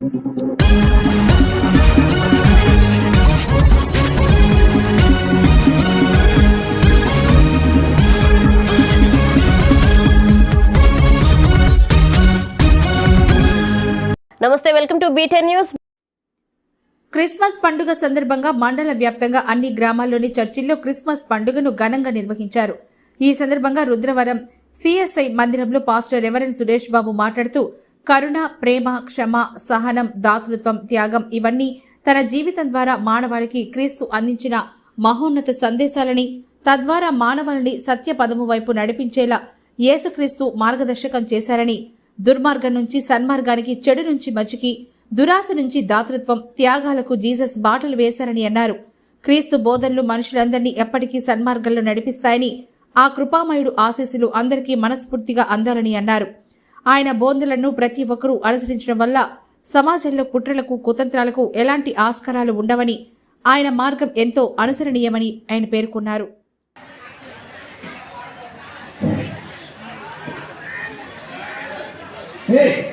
నమస్తే welcome to బీటెన్ news. Christmas పండుగ సందర్భంగా మండల వ్యాప్తంగా అన్ని గ్రామాల్లోని చర్చిల్లో క్రిస్మస్ పండుగను ఘనంగా నిర్వహించారు. ఈ సందర్భంగా రుద్రవరం సిఎస్ఐ మందిరంలో పాస్టర్ రెవరెన్ సురేష్ బాబు మాట్లాడుతూ కరుణ ప్రేమ క్షమ సహనం దాతృత్వం త్యాగం ఇవన్నీ తన జీవితం ద్వారా మానవాళికి క్రీస్తు అందించిన మహోన్నత సందేశాలని తద్వారా మానవాళిని సత్య పదము వైపు నడిపించేలా యేసుక్రీస్తు మార్గదర్శకం చేశారని దుర్మార్గం నుంచి సన్మార్గానికి చెడు నుంచి మంచికి దురాశ నుంచి దాతృత్వం త్యాగాలకు జీసస్ బాటలు వేశారని అన్నారు. క్రీస్తు బోధనలు మనుషులందరినీ ఎప్పటికీ సన్మార్గంలో నడిపిస్తాయని ఆ కృపామయుడు ఆశీస్సులు అందరికీ మనస్ఫూర్తిగా అందాలని అన్నారు. ఆయన బోధనలను ప్రతి ఒక్కరూ అనుసరించడం వల్ల సమాజంలో కుట్రలకు కుతంత్రాలకు ఎలాంటి ఆస్కారాలు ఉండవని ఆయన మార్గం ఎంతో అనుసరణీయమని ఆయన పేర్కొన్నారు Hey!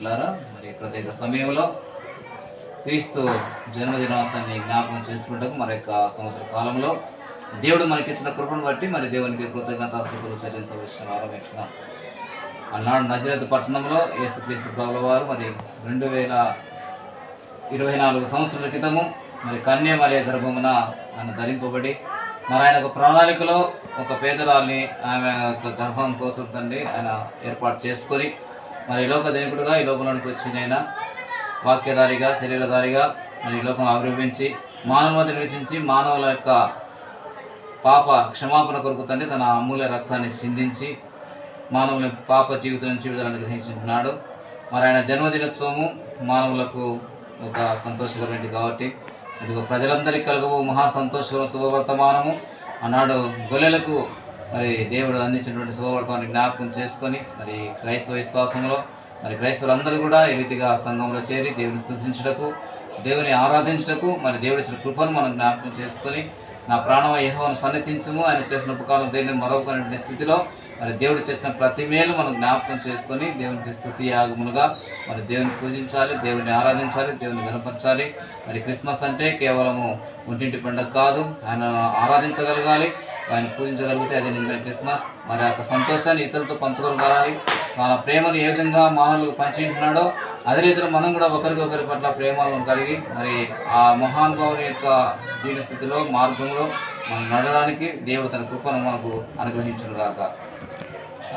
దేవుని మరి ప్రత్యేక సమయంలో క్రీస్తు జన్మదినోత్సవాన్ని జ్ఞాపకం చేసుకుంటూ మరి యొక్క సంవత్సర కాలంలో దేవుడు మనకిచ్చిన కృపను బట్టి మరి దేవునికి కృతజ్ఞతాస్థుతులు చెల్లించవలసిన ఆరంభించిన అన్నాడు నజరత్ పట్టణంలో యేసుక్రీస్తు ప్రభుల వారు మరి రెండు వేల ఇరవై నాలుగు సంవత్సరాల క్రితము మరి కన్య మరియ గర్భమున ఆయన ధరింపబడి మరి ఆయన ఒక ప్రణాళికలో ఒక పేదరాల్ని ఆమె యొక్క గర్భం కోసం తండ్రి ఆయన ఏర్పాటు చేసుకొని మరి లోక జనకుడుగా ఈ లోకంలోనికి వచ్చిన ఆయన వాక్యధారిగా శరీరధారిగా మరి ఈ లోకం ఆవిర్భించి మానవ నివసించి మానవుల యొక్క పాప క్షమాపణ కొరకు తండ్రి తన అమూల్య రక్తాన్ని చిందించి మానవుల పాప జీవితం నుంచి విడుదలను గ్రహించుకున్నాడు మరి ఆయన జన్మదినోత్సవము మానవులకు ఒక సంతోషకరమైనది కాబట్టి ఇదిగో ప్రజలందరికీ కలుగు మహా సంతోషకర శుభవర్తమానము. ఆనాడు గొల్లెలకు మరి దేవుడు అందించినటువంటి శుభవర్తమాన్ని జ్ఞాపకం చేసుకొని మరి క్రైస్తవ విశ్వాసంలో మరి క్రైస్తవులందరూ కూడా ఈ రీతిగా సంఘంలో చేరి దేవుని స్థుతించటకు దేవుని ఆరాధించుటకు మరి దేవుడు ఇచ్చిన కృపను మనం జ్ఞాపకం చేసుకొని నా ప్రాణం యహోను సన్నిధించము ఆయన చేసిన ఉపకారం దేన్ని మరొకరి స్థితిలో? మరి దేవుడు చేసిన ప్రతి మేలు మనం జ్ఞాపకం చేసుకొని దేవునికి స్థుతి యాగములుగా మరి దేవుని పూజించాలి దేవుని ఆరాధించాలి దేవుని గనపరచాలి మరి క్రిస్మస్ అంటే కేవలము ఒంటింటి పండుగ కాదు. ఆయన ఆరాధించగలగాలి ఆయన పూజించగలిగితే అది నిజమైన క్రిస్మస్. మరి ఆ యొక్క సంతోషాన్ని ఇతరులతో పంచగలగాలి మన ప్రేమను ఏ విధంగా మానవులకు పంచుకుంటున్నాడో అదే రీతిలో మనం కూడా ఒకరికి ఒకరి పట్ల ప్రేమలను కలిగి మరి ఆ మహానుభావుని యొక్క దీని స్థితిలో మార్గంలో మనం నడవడానికి దేవుడు తన కృపను మనకు అనుగ్రహించునుగాక.